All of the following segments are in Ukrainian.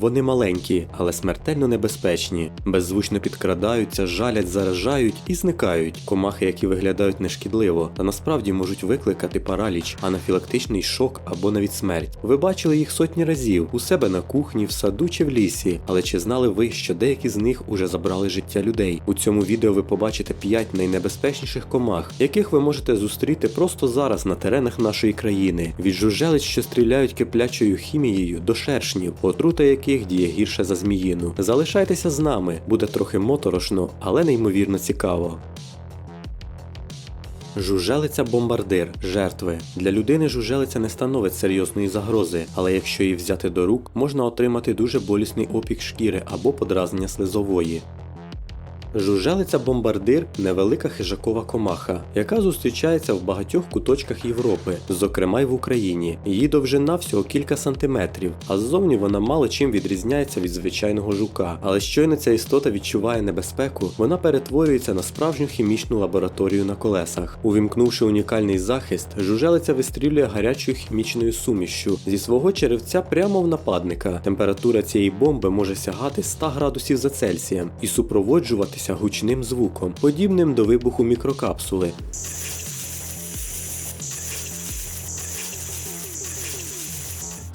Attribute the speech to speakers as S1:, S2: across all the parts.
S1: Вони маленькі, але смертельно небезпечні, беззвучно підкрадаються, жалять, заражають і зникають. Комахи, які виглядають нешкідливо, та насправді можуть викликати параліч, анафілактичний шок або навіть смерть. Ви бачили їх сотні разів у себе на кухні, в саду чи в лісі. Але чи знали ви, що деякі з них уже забрали життя людей? У цьому відео ви побачите 5 найнебезпечніших комах, яких ви можете зустріти просто зараз на теренах нашої країни. Від жужелиць, що стріляють киплячою хімією, до шершнів, отрута яких діє гірше за зміїну. Залишайтеся з нами, буде трохи моторошно, але неймовірно цікаво. Жужелиця бомбардир жертви. Для людини жужелиця не становить серйозної загрози, але якщо її взяти до рук, можна отримати дуже болісний опік шкіри або подразнення слизової. Жужелиця бомбардир невелика хижакова комаха, яка зустрічається в багатьох куточках Європи, зокрема й в Україні. Її довжина всього кілька сантиметрів, а ззовні вона мало чим відрізняється від звичайного жука. Але щойно ця істота відчуває небезпеку, вона перетворюється на справжню хімічну лабораторію на колесах. Увімкнувши унікальний захист, жужелиця вистрілює гарячою хімічною сумішшю зі свого черевця прямо в нападника. Температура цієї бомби може сягати 100 градусів за Цельсієм і супроводжуватися гучним звуком, подібним до вибуху мікрокапсули.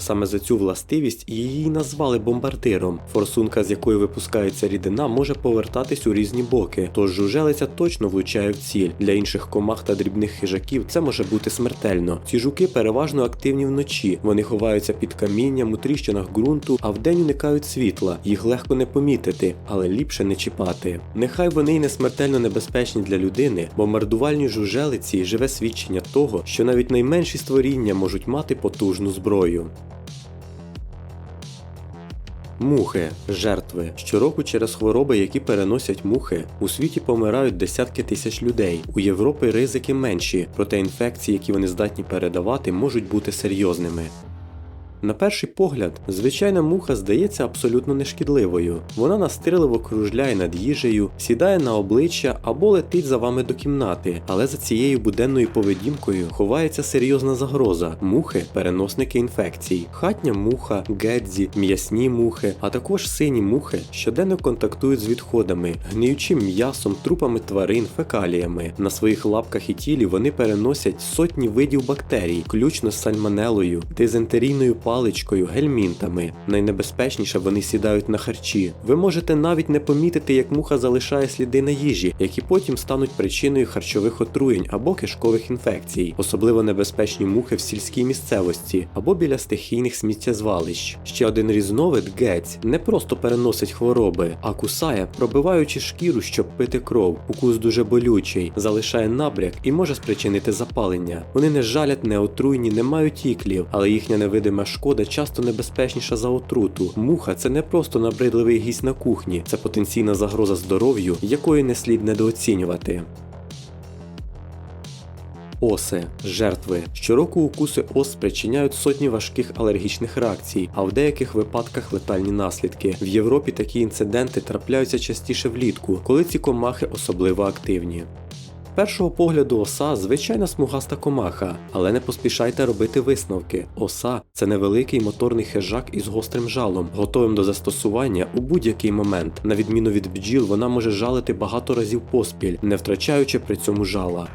S1: Саме за цю властивість її назвали бомбардиром. Форсунка, з якої випускається рідина, може повертатись у різні боки, тож жужелиця точно влучає в ціль. Для інших комах та дрібних хижаків це може бути смертельно. Ці жуки переважно активні вночі. Вони ховаються під камінням у тріщинах ґрунту, а вдень уникають світла. Їх легко не помітити, але ліпше не чіпати. Нехай вони й не смертельно небезпечні для людини, бомбардувальні жужелиці живе свідчення того, що навіть найменші створіння можуть мати потужну зброю. Мухи жертви. Щороку через хвороби, які переносять мухи, у світі помирають десятки тисяч людей. У Європі ризики менші, проте інфекції, які вони здатні передавати, можуть бути серйозними. На перший погляд, звичайна муха здається абсолютно нешкідливою. Вона настирливо кружляє над їжею, сідає на обличчя або летить за вами до кімнати, але за цією буденною поведінкою ховається серйозна загроза мухи, переносники інфекцій, хатня муха, гедзі, м'ясні мухи, а також сині мухи щоденно контактують з відходами, гниючим м'ясом, трупами тварин, фекаліями. На своїх лапках і тілі вони переносять сотні видів бактерій, включно з сальмонелою, дизентерійною паличкою, гельмінтами. Найнебезпечніше вони сідають на харчі. Ви можете навіть не помітити, як муха залишає сліди на їжі, які потім стануть причиною харчових отруєнь або кишкових інфекцій. Особливо небезпечні мухи в сільській місцевості або біля стихійних сміттєзвалищ. Ще один різновид гець не просто переносить хвороби, а кусає, пробиваючи шкіру, щоб пити кров. Укус дуже болючий, залишає набряк і може спричинити запалення. Вони не жалять, не отруйні, не мають іклів, але їхня невидима шкода часто небезпечніша за отруту. Муха це не просто набридливий гість на кухні, це потенційна загроза здоров'ю, якої не слід недооцінювати. Оси жертви. Щороку укуси ос спричиняють сотні важких алергічних реакцій, а в деяких випадках летальні наслідки. В Європі такі інциденти трапляються частіше влітку, коли ці комахи особливо активні. Першого погляду оса звичайна смугаста комаха, але не поспішайте робити висновки. Оса це невеликий моторний хижак із гострим жалом, готовим до застосування у будь-який момент. На відміну від бджіл, вона може жалити багато разів поспіль, не втрачаючи при цьому жала.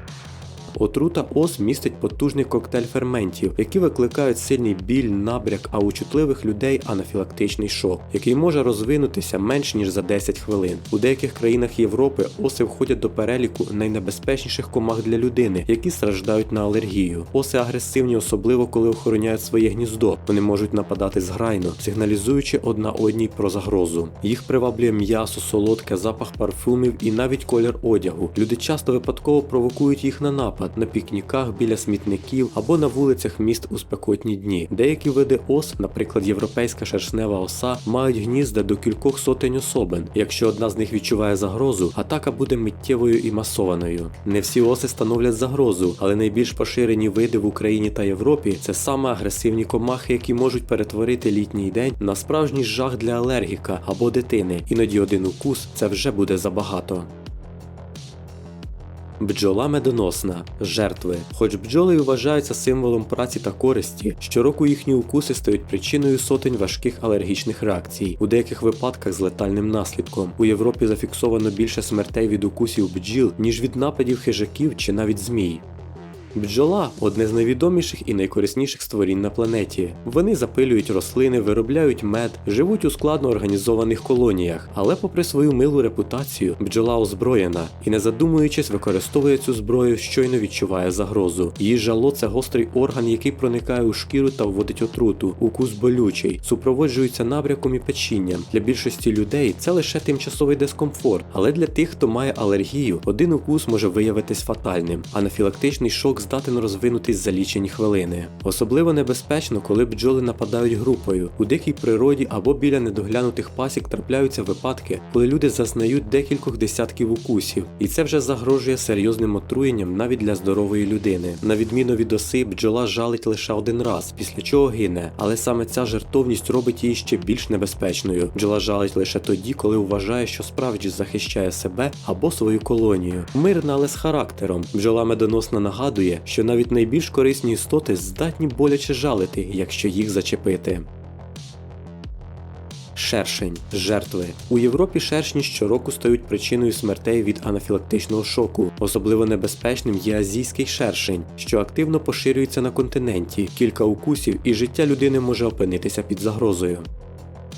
S1: Отрута ос містить потужний коктейль ферментів, які викликають сильний біль, набряк, а у чутливих людей анафілактичний шок, який може розвинутися менш ніж за 10 хвилин. У деяких країнах Європи оси входять до переліку найнебезпечніших комах для людини, які страждають на алергію. Оси агресивні, особливо коли охороняють своє гніздо. Вони можуть нападати зграйно, сигналізуючи одна одній про загрозу. Їх приваблює м'ясо, солодке, запах парфумів і навіть колір одягу. Люди часто випадково провокують їх на напад на пікніках біля смітників або на вулицях міст у спекотні дні. Деякі види ос, наприклад, європейська шершнева оса, мають гнізда до кількох сотень особин. Якщо одна з них відчуває загрозу, атака буде миттєвою і масованою. Не всі оси становлять загрозу, але найбільш поширені види в Україні та Європі це саме агресивні комахи, які можуть перетворити літній день на справжній жах для алергіка або дитини. Іноді один укус це вже буде забагато. Бджола медоносна, жертви. Хоч бджоли вважаються символом праці та користі, щороку їхні укуси стають причиною сотень важких алергічних реакцій, у деяких випадках з летальним наслідком. У Європі зафіксовано більше смертей від укусів бджіл, ніж від нападів хижаків чи навіть змій. Бджола одне з найвідоміших і найкорисніших створінь на планеті. Вони запилюють рослини, виробляють мед, живуть у складно організованих колоніях, але, попри свою милу репутацію, бджола озброєна і, не задумуючись, використовує цю зброю, щойно відчуває загрозу. Її жало це гострий орган, який проникає у шкіру та вводить отруту. Укус болючий, супроводжується набряком і печінням. Для більшості людей це лише тимчасовий дискомфорт, але для тих, хто має алергію, один укус може виявитись фатальним. Анафілактичний шок здатен розвинутись за лічені хвилини. Особливо небезпечно, коли бджоли нападають групою. У дикій природі або біля недоглянутих пасік трапляються випадки, коли люди зазнають декількох десятків укусів, і це вже загрожує серйозним отруєнням навіть для здорової людини. На відміну від оси, бджола жалить лише один раз, після чого гине, але саме ця жертовність робить її ще більш небезпечною. Бджола жалить лише тоді, коли вважає, що справді захищає себе або свою колонію. Мирна, але з характером. Бджола медоносна нагадує, що навіть найбільш корисні істоти здатні боляче жалити, якщо їх зачепити. Шершень жертви у Європі шершні щороку стають причиною смертей від анафілактичного шоку. Особливо небезпечним є азійський шершень, що активно поширюється на континенті. Кілька укусів, і життя людини може опинитися під загрозою.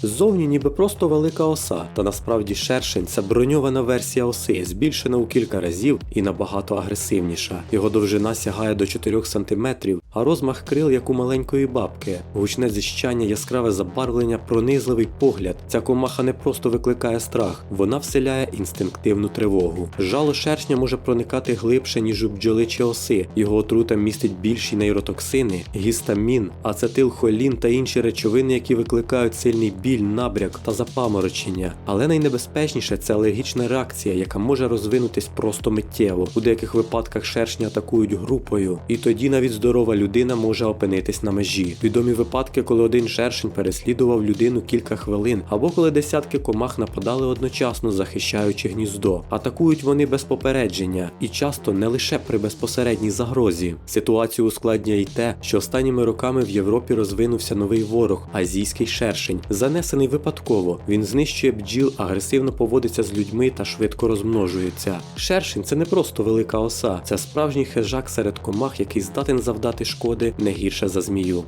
S1: Ззовні ніби просто велика оса, та насправді шершень це броньована версія оси, збільшена у кілька разів і набагато агресивніша. Його довжина сягає до 4 см, а розмах крил як у маленької бабки. Гучне зіщання, яскраве забарвлення, пронизливий погляд. Ця комаха не просто викликає страх, вона вселяє інстинктивну тривогу. Жало шершня може проникати глибше, ніж у бджоли чи оси. Його отрута містить більші нейротоксини, гістамін, ацетилхолін та інші речовини, які викликають сильний біль, набряк та запаморочення. Але найнебезпечніше це алергічна реакція, яка може розвинутись просто миттєво. У деяких випадках шершні атакують групою, і тоді навіть здорова людина може опинитись на межі. Відомі випадки, коли один шершень переслідував людину кілька хвилин, або коли десятки комах нападали одночасно, захищаючи гніздо. Атакують вони без попередження і часто не лише при безпосередній загрозі. Ситуацію ускладнює й те, що останніми роками в Європі розвинувся новий ворог азійський шершень. Занесений випадково. Він знищує бджіл, агресивно поводиться з людьми та швидко розмножується. Шершень це не просто велика оса, це справжній хижак серед комах, який здатен завдати шкоди не гірше за змію.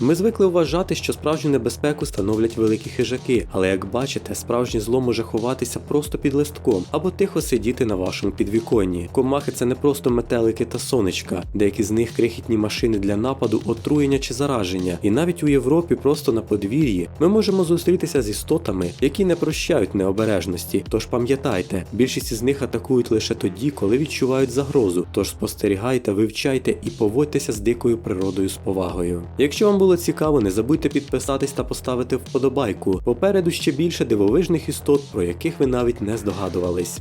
S1: Ми звикли вважати, що справжню небезпеку становлять великі хижаки, але як бачите, справжнє зло може ховатися просто під листком або тихо сидіти на вашому підвіконні. Комахи це не просто метелики та сонечка, деякі з них крихітні машини для нападу, отруєння чи зараження. І навіть у Європі, просто на подвір'ї, ми можемо зустрітися з істотами, які не прощають необережності. Тож пам'ятайте, більшість із них атакують лише тоді, коли відчувають загрозу. Тож спостерігайте, вивчайте і поводьтеся з дикою природою з повагою. Якщо вам було цікаво, не забудьте підписатись та поставити вподобайку. Попереду ще більше дивовижних істот, про яких ви навіть не здогадувались.